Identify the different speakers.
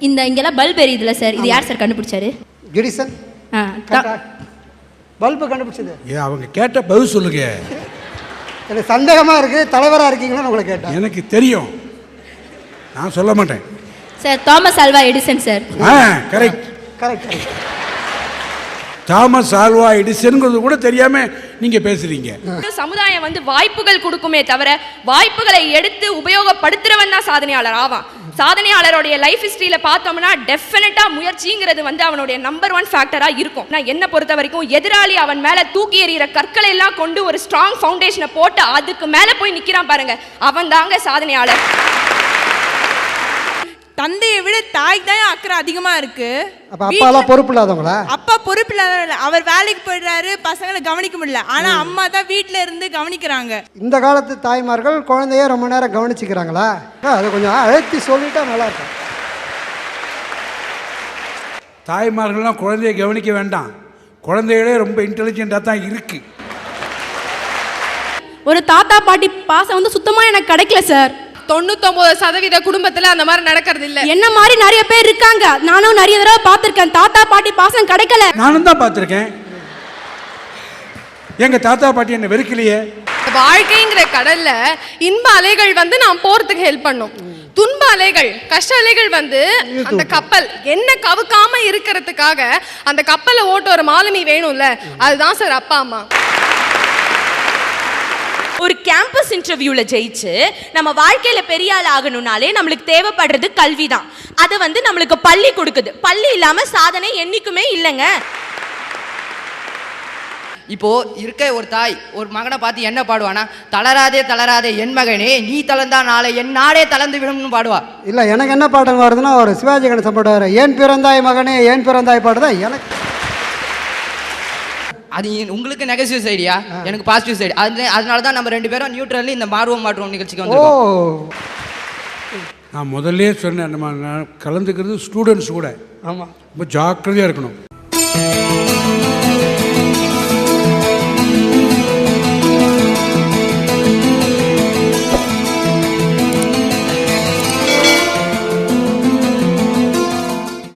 Speaker 1: இந்த இங்கெல்லாம் bulb எரியுதுல sir? இது யார் சார் கண்டுபிடிச்சாரு?
Speaker 2: எடிசன்
Speaker 1: ஆ,
Speaker 2: பல்பு கண்டுபிடிச்சது.
Speaker 3: ஏ அவங்க கேட்ட பதில் சொல்லுங்க.
Speaker 2: எனக்கு சந்தேகமாக இருக்குது தலைவராக இருக்கீங்கன்னு உங்களை கேட்டேன்.
Speaker 3: எனக்கு தெரியும். நான் சொல்ல மாட்டேன்.
Speaker 1: Sir Thomas Alva Edison sir.
Speaker 3: ஆ correct
Speaker 2: correct correct
Speaker 3: Thomas Alva எடிசன்ங்கிறது கூட தெரியாம நீங்க பேசுறீங்க.
Speaker 4: சமுதாயம் வந்து வாய்ப்புகள் கொடுக்குமே தவிர வாய்ப்புகளை எடுத்து உபயோகப்படுத்துறவன் தான் சாதனையாளர் ஆவான். சாதனையாளருடைய லைஃப் ஹிஸ்டரியில பார்த்தோம்னா டெஃபினட்டா முயற்சிங்கிறது வந்து அவனுடைய நம்பர் ஒன் ஃபேக்டரா இருக்கும். நான் என்ன பொறுத்த வரைக்கும் எதிராளி அவன் மேல தூக்கி எறிகிற கற்களை எல்லாம் கொண்டு ஒரு ஸ்ட்ராங் ஃபவுண்டேஷனை போட்டு அதுக்கு மேல போய் நிக்கிறான் பாருங்க. அவன் தாங்க சாதனையாளர்.
Speaker 5: தந்தையை விட தாய்க்கு தான் அக்கறை அதிகமா இருக்கு.
Speaker 2: அப்போ அப்பாலாம் பொறுப்பு இல்லாதவங்களா
Speaker 5: அப்பா பொறுப்பு இல்லாத அவர் வேலைக்கு போயிடுறாரு பசங்களை கவனிக்க முடியல. ஆனா அம்மா தான் வீட்ல இருந்து கவனிக்கிறாங்க.
Speaker 2: இந்த காலத்து தாய்மார்கள் குழந்தைய ரொம்ப நேரம் கவனிச்சுக்கிறாங்களா? அதை கொஞ்சம் அழுத்தி சொல்லிட்டா நல்லா இருக்கும்
Speaker 3: தாய்மார்கள்லாம் குழந்தைய கவனிக்க வேண்டாம். குழந்தைகளே ரொம்ப இன்டெலிஜென்ட்டாக தான் இருக்கு.
Speaker 6: ஒரு தாத்தா பாட்டி பாசம் வந்து சுத்தமா எனக்கு கிடைக்கல சார்.
Speaker 7: தொண்ணூத்தொன்பது சதவீத குடும்பத்துல அந்த மாதிரி நடக்கிறது இல்ல
Speaker 6: என்ன மாதிரி நிறைய பேர் இருக்காங்க. நானும் நிறைய தடவை பார்த்திருக்கேன். தாத்தா பாட்டி பாசம் கிடைக்கல.
Speaker 3: நானும் தான் பார்த்துருக்கேன். எங்க தாத்தா பாட்டி என்ன வெறுக்கலையே.
Speaker 7: வாழ்க்கைங்கிற கடல்ல இன்ப அலைகள் வந்து நாம் போறதுக்கு ஹெல்ப் பண்ணும். துன்ப அலைகள் கஷ்ட அலைகள் வந்து அந்த கப்பல். என்ன கவுக்காம இருக்கிறதுக்காக அந்த கப்பலை ஓட்ட ஒரு மாலுமி வேணும்ல. அதுதான் சார் அப்பா அம்மா.
Speaker 8: ஒரு கேம்பஸ் இன்டர்வியூல ஜெயிச்சு நம்ம வாழ்க்கையில பெரிய ஆள் ஆகணும்னாலே நம்மளுக்கு தேவைப்படுறது கல்வி தான் அது வந்து நம்மளுக்கு பள்ளி கொடுக்குது. பள்ளி இல்லாம சாதனை என்னைக்குமே இல்லைங்க.
Speaker 9: இப்போ இருக்க ஒரு தாய் ஒரு மகனை பார்த்து என்ன பாடுவானா? தளராதே தளராதே என் மகனே நீ தளர்ந்தா நாளை என் நாடே தளர்ந்து விடும்னு பாடுவா.
Speaker 2: இல்லை எனக்கு என்ன பாடம் வருதுன்னா ஒரு சிவாஜி கணேசன் பாடுவார். ஏன் பிறந்தாய் மகனே ஏன் பிறந்தாய் பாடுதா? எனக்கு
Speaker 9: அது உங்களுக்கு நெகட்டிவ் சைடியா எனக்கு பாசிட்டிவ் சைடு அது அதனால தான் நம்ம ரெண்டு பேரும் நியூட்ரல் இந்த மாறுவோம் மாற்றுவோம் நிகழ்ச்சிக்கு
Speaker 2: ஓ.
Speaker 9: வந்திருக்கோம்.
Speaker 3: நான் முதல்லே சொன்னேன் நம்ம நான் கலந்துக்கிறது ஸ்டூடெண்ட்ஸ் கூட.
Speaker 2: ஆமாம்
Speaker 3: ரொம்ப ஜாக்கிரதையாக இருக்கணும்.